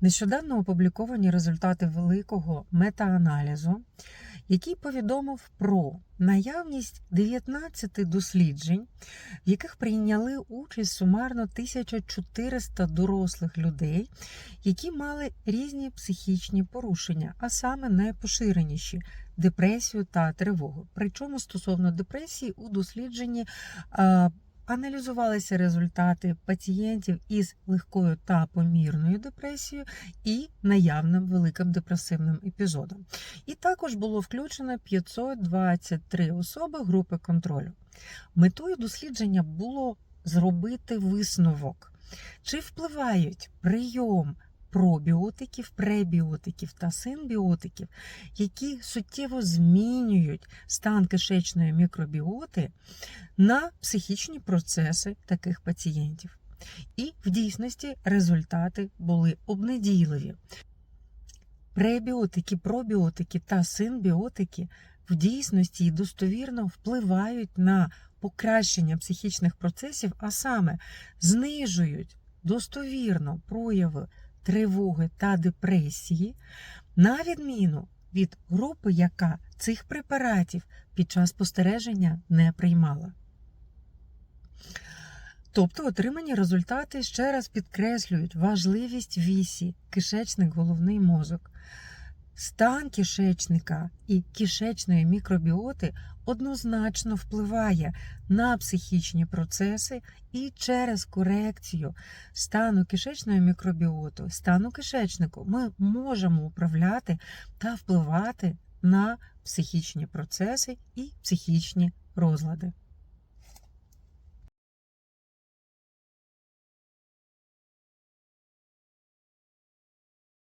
Нещодавно опубліковані результати великого метааналізу, який повідомив про наявність 19 досліджень, в яких прийняли участь сумарно 1400 дорослих людей, які мали різні психічні порушення, а саме найпоширеніші депресію та тривогу. Причому стосовно депресії у дослідженні аналізувалися результати пацієнтів із легкою та помірною депресією і наявним великим депресивним епізодом. І також було включено 523 особи групи контролю. Метою дослідження було зробити висновок, чи впливають прийом пробіотиків, пребіотиків та синбіотиків, які суттєво змінюють стан кишечної мікробіоти на психічні процеси таких пацієнтів. І в дійсності результати були обнадійливі. Пребіотики, пробіотики та синбіотики в дійсності і достовірно впливають на покращення психічних процесів, а саме знижують достовірно прояви тривоги та депресії, на відміну від групи, яка цих препаратів під час спостереження не приймала. Тобто отримані результати ще раз підкреслюють важливість вісі, кишечник, головний мозок. Стан кишечника і кишечної мікробіоти однозначно впливає на психічні процеси і через корекцію стану кишечної мікробіоти, стану кишечнику ми можемо управляти та впливати на психічні процеси і психічні розлади.